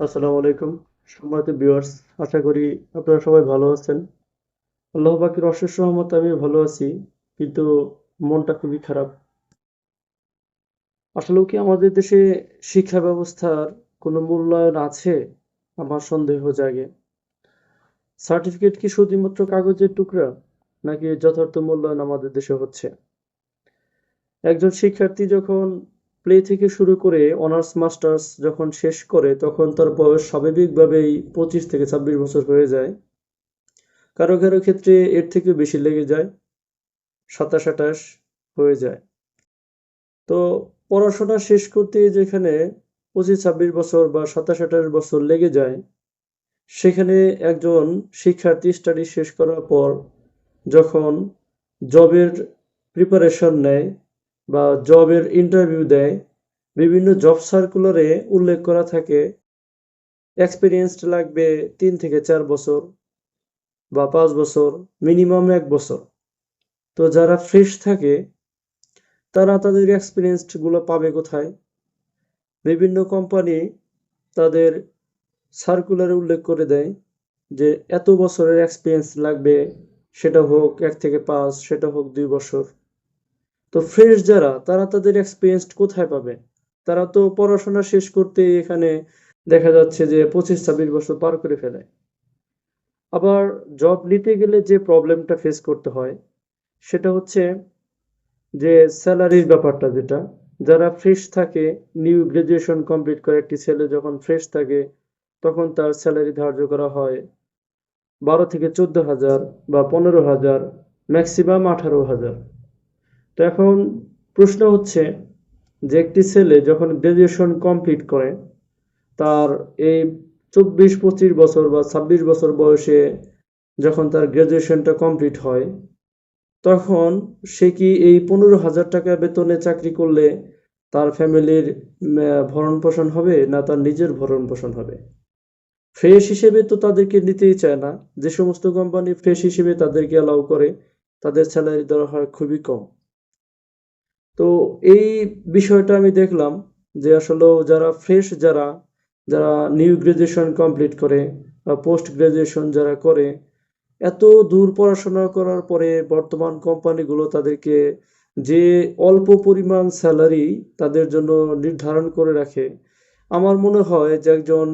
আসসালামু আলাইকুম। সম্মানিত ভিউয়ার্স আশা করি আপনারা সবাই ভালো আছেন। আল্লাহ পাকের অশেষ রহমতে আমি ভালো আছি, কিন্তু মনটা খুবই খারাপ। আসলেও কি আমাদের দেশে শিক্ষা ব্যবস্থার কোনো মূল্যায়ন আছে? আমার সন্দেহ জাগে। সার্টিফিকেট কি শুধুমাত্র কাগজের টুকরা, নাকি যথার্থ মূল্যায়ন আমাদের দেশে হচ্ছে? একজন শিক্ষার্থী যখন প্লে থেকে শুরু করে অনার্স মাস্টার্স যখন শেষ করে, তখন তার বয়স স্বাভাবিকভাবেই পঁচিশ থেকে ছাব্বিশ বছর হয়ে যায়। কারও কারও ক্ষেত্রে এর থেকে বেশি লেগে যায়, সাতাশ, আঠাশ হয়ে যায়। তো পড়াশোনা শেষ করতে যেখানে পঁচিশ, ছাব্বিশ বছর বা সাতাশ, আঠাশ বছর লেগে যায়, সেখানে একজন শিক্ষার্থী স্টাডি শেষ করার পর যখন জবের প্রিপারেশন নেয় বা জবের ইন্টারভিউ দেয়, বিভিন্ন জব সার্কুলারে উল্লেখ করা থাকে এক্সপিরিয়েন্সড লাগবে তিন থেকে চার বছর বা পাঁচ বছর মিনিমাম এক বছর। তো যারা ফ্রেশ থাকে, তারা তাদের এক্সপিরিয়েন্সগুলো পাবে কোথায়? বিভিন্ন কোম্পানি তাদের সার্কুলারে উল্লেখ করে দেয় যে এত বছরের এক্সপিরিয়েন্স লাগবে, সেটা হোক এক থেকে পাঁচ, সেটা হোক দুই বছর। তো ফ্রেশ যারা, তারা তাদের এক্সপিরিয়েন্স কোথায় পাবে? তারা তো পড়াশোনা শেষ করতে এখানে দেখা যাচ্ছে যে পঁচিশ ছাব্বিশ বছর পার করে ফেলে। আবার জব নিতে গেলে যে প্রবলেমটা ফেস করতে হয়, সেটা হচ্ছে যে স্যালারির ব্যাপারটা যেটা। যারা ফ্রেশ থাকে নিউ গ্রাজুয়েশন কমপ্লিট করে একটি ছেলে যখন ফ্রেশ থাকে, তখন তার স্যালারি ধার্য করা হয় বারো থেকে চোদ্দ হাজার বা পনেরো হাজার ম্যাক্সিমাম আঠারো হাজার। তো এখন প্রশ্ন হচ্ছে যে একটি ছেলে যখন গ্রাজুয়েশন কমপ্লিট করে, তার এই চব্বিশ, পঁচিশ বছর বা ছাব্বিশ বছর বয়সে যখন তার গ্রাজুয়েশনটা কমপ্লিট হয়, তখন সে কি এই পনেরো হাজার টাকা বেতনে চাকরি করলে তার ফ্যামিলির ভরণ পোষণ হবে না তার নিজের ভরণ পোষণ হবে? ফ্রেশ হিসেবে তো তাদেরকে নিতেই চায় না। যে সমস্ত কোম্পানি ফ্রেশ হিসেবে তাদেরকে অ্যালাউ করে, তাদের স্যালারি দেওয়া হয় খুবই কম। তো এই বিষয়টা আমি দেখলাম যে আসলে যারা ফ্রেশ যারা যারা নিউ গ্রাজুয়েশন কমপ্লিট করে বা পোস্ট গ্রাজুয়েশন যারা করে, এত দূর পড়াশোনা করার পরে বর্তমান কোম্পানিগুলো তাদেরকে যে অল্প পরিমাণ স্যালারি তাদের জন্য নির্ধারণ করে রাখে। আমার মনে হয় যে একজন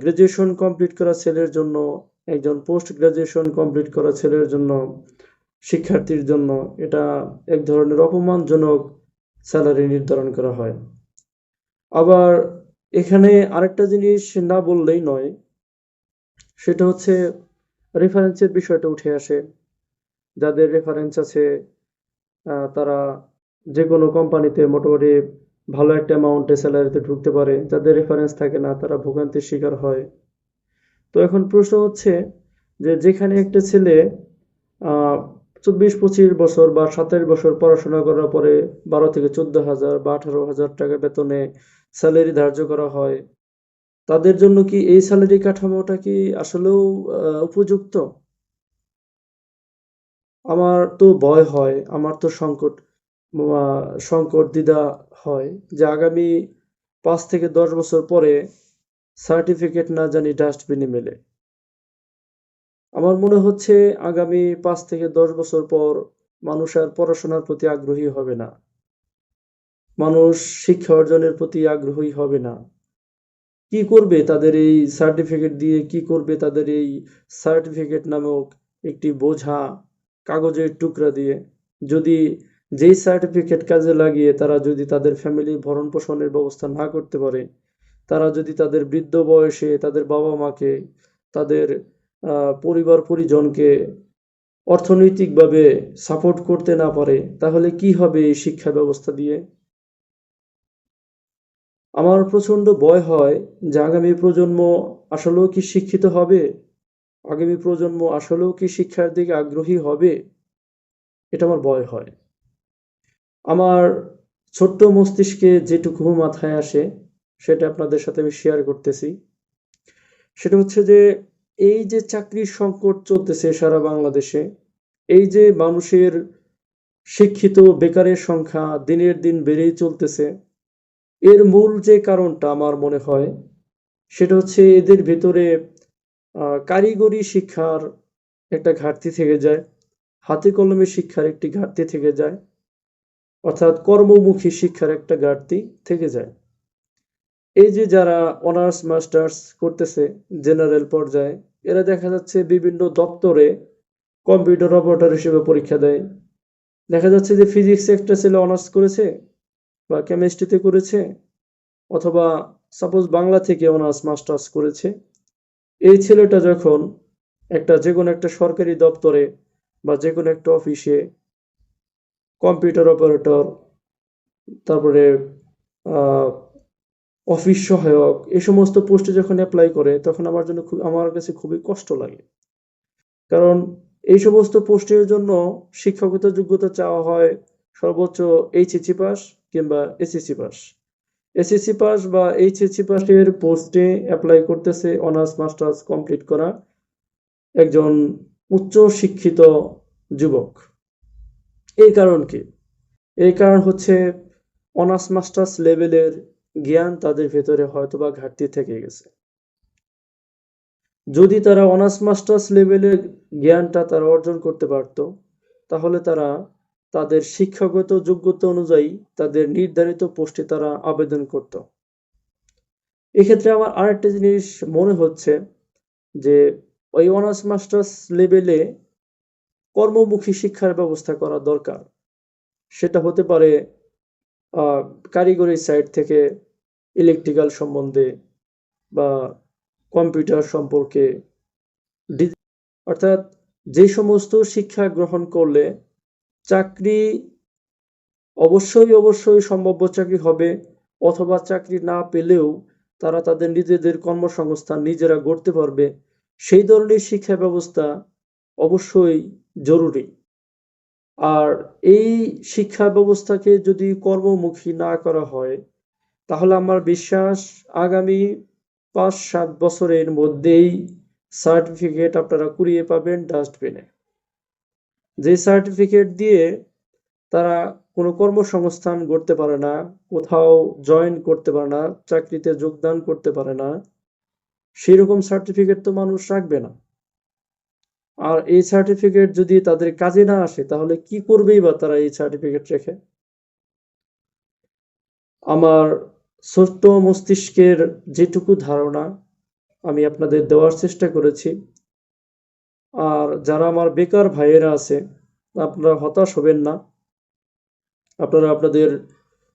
গ্রাজুয়েশন কমপ্লিট করা ছেলের জন্য, একজন পোস্ট গ্রাজুয়েশন কমপ্লিট করা ছেলের জন্য শিক্ষার্থীর জন্য এটা এক ধরনের অপমানজনক স্যালারি নির্ধারণ করা হয়। আবার এখানে আরেকটা জিনিস না বললেই নয়, সেটা হচ্ছে রেফারেন্সের বিষয়টা উঠে আসে। যাদের রেফারেন্স আছে তারা যে কোনো কোম্পানিতে মোটামুটি ভালো একটা অ্যামাউন্টে স্যালারিতে ঢুকতে পারে। যাদের রেফারেন্স থাকে না, তারা ভোগান্তির শিকার হয়। তো এখন প্রশ্ন হচ্ছে যে যেখানে একটা ছেলে চব্বিশ, পঁচিশ বছর বা সাতাশ বছর পড়াশোনা করার পরে বারো থেকে চোদ্দ হাজার বা আঠারো হাজার টাকা বেতনে স্যালারি ধার্য করা হয়। তাদের জন্য কি এই স্যালারি কাঠামোটা কি আসলেও উপযুক্ত? আমার তো ভয় হয়, আমার তো সংকট সংকট দ্বিধা হয় যে আগামী পাঁচ থেকে দশ বছর পরে সার্টিফিকেট না জানি ডাস্টবিনে মেলে। আমার মনে হচ্ছে আগামী পাঁচ থেকে দশ বছর পর মানুষ আর পড়াশোনার প্রতি আগ্রহী হবে না। মানুষ শিক্ষা অর্জনের প্রতি আগ্রহী হবে না। কি করবে তাদের এই সার্টিফিকেট দিয়ে? কি করবে তাদের এই সার্টিফিকেট নামক একটি বোঝা কাগজের টুকরা দিয়ে? যদি যেই সার্টিফিকেট কাজে লাগিয়ে তারা যদি তাদের ফ্যামিলির ভরণ পোষণের ব্যবস্থা না করতে পারে, তারা যদি তাদের বৃদ্ধ বয়সে তাদের বাবা মাকে তাদের পরিবার পরিজনকে অর্থনৈতিকভাবে সাপোর্ট করতে না পারে, তাহলে কি হবে এই শিক্ষা ব্যবস্থা দিয়ে? আমার প্রচণ্ড ভয় হয় যে আগামী প্রজন্ম আসলেও কি শিক্ষিত হবে? আগামী প্রজন্ম আসলেও কি শিক্ষার দিকে আগ্রহী হবে? এটা আমার ভয় হয়। আমার ছোট্ট মস্তিষ্কে যেটুকু মাথায় আসে, সেটা আপনাদের সাথে আমি শেয়ার করতেছি। সেটা হচ্ছে যে এই যে চাকরির সংকট চলতেছে সারা বাংলাদেশে, এই যে মানুষের শিক্ষিত বেকারের সংখ্যা দিনের দিন বেড়েই চলতেছে, এর মূল যে কারণটা আমার মনে হয়, সেটা হচ্ছে এদের ভেতরে কারিগরি শিক্ষার একটা ঘাটতি থেকে যায়, হাতে কলমে শিক্ষার একটি ঘাটতি থেকে যায়, অর্থাৎ কর্মমুখী শিক্ষার একটা ঘাটতি থেকে যায়। এই যে যারা অনার্স, মাস্টার্স করতেছে জেনারেল পর্যায়ে, এরা দেখা যাচ্ছে বিভিন্ন দপ্তরে কম্পিউটার অপারেটর হিসেবে পরীক্ষা দেয়। দেখা যাচ্ছে যে ফিজিক্স একটা ছেলে অনার্স করেছে বা কেমিস্ট্রিতে করেছে, অথবা সাপোজ বাংলা থেকে অনার্স, মাস্টার্স করেছে। এই ছেলেটা যখন একটা যে কোনো একটা সরকারি দপ্তরে বা যে কোনো একটা অফিসে কম্পিউটার অপারেটর, তারপরে অফিস সহায়ক এই সমস্ত পোস্টে যখন অ্যাপ্লাই করে, তখন আমার জন্য খুব, আমার কাছে খুবই কষ্ট লাগে। কারণ এই সমস্ত পোস্টের জন্য শিক্ষাগত যোগ্যতা চাওয়া হয় সর্বোচ্চ এইচএসসি পাস কিংবা এসএসসি পাস এসএসসি পাস বা এইচএসসি পাসের পোস্টে অ্যাপ্লাই করতেছে অনার্স মাস্টার্স কমপ্লিট করা একজন উচ্চ শিক্ষিত যুবক। এই কারণ কি? এই কারণ হচ্ছে অনার্স মাস্টার্স লেভেলের জ্ঞান তাদের ভেতরে হয়তোবা ঘাটতি থেকে গেছে। যদি তারা অনার্স মাস্টার্স লেভেলের জ্ঞানটা তারা অর্জন করতে পারতো, তাহলে তারা তাদের শিক্ষাগত যোগ্যতা অনুযায়ী তাদের নির্ধারিত পোস্টে তারা আবেদন করত। এক্ষেত্রে আমার আরেকটা জিনিস মনে হচ্ছে যে ওই অনার্স মাস্টার্স লেভেলে কর্মমুখী শিক্ষার ব্যবস্থা করা দরকার। সেটা হতে পারে কারিগরি সাইড থেকে ইলেকট্রিক্যাল সম্বন্ধে বা কম্পিউটার সম্পর্কে অর্থাৎ যে সমস্ত শিক্ষা গ্রহণ করলে চাকরি অবশ্যই অবশ্যই সম্ভাব্য চাকরি হবে অথবা চাকরি না পেলেও তারা তাদের নিজেদের কর্মসংস্থান নিজেরা গড়তে পারবে, সেই ধরনের শিক্ষা ব্যবস্থা অবশ্যই জরুরি। আর এই শিক্ষা ব্যবস্থাকে যদি কর্মমুখী না করা হয় তাহলে আমার বিশ্বাস আগামী পাঁচ সাত বছরের মধ্যেই সার্টিফিকেট আপনারা কুড়িয়ে পাবেন ডাস্টবিনে যে সার্টিফিকেট দিয়ে তারা কোনো কর্মসংস্থান করতে পারে না, কোথাও জয়েন করতে পারে না, চাকরিতে যোগদান করতে পারে না, সেরকম সার্টিফিকেট তো মানুষ রাখবে না। আর এই সার্টিফিকেট যদি তাদের কাজে না আসে, তাহলে কি করবেই বা তারা এই সার্টিফিকেট রেখে? আমার ছোট্ট মস্তিষ্কের যেটুকু ধারণা আমি আপনাদের দেওয়ার চেষ্টা করেছি। আর যারা আমার বেকার ভাইয়েরা আছে, আপনারা হতাশ হবেন না। আপনারা আপনাদের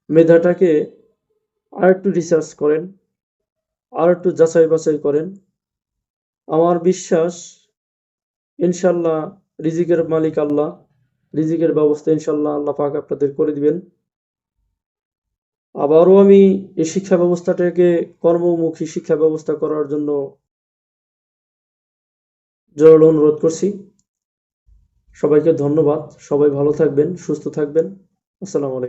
মেধাটাকে আর একটু রিসার্চ করেন আর একটু যাচাই বাছাই করেন। আমার বিশ্বাস, ইনশাল্লাহ রিজিকের মালিক আল্লাহ, রিজিকের ব্যবস্থা ইনশাল্লাহ আল্লাহ পাক আপনাদের করে দিবেন। আবারও আমি এই শিক্ষা ব্যবস্থাটাকে কর্মমুখী শিক্ষা ব্যবস্থা করার জন্য জোরালো অনুরোধ করছি। সবাইকে ধন্যবাদ। সবাই ভালো থাকবেন, সুস্থ থাকবেন। আসসালামু আলাইকুম।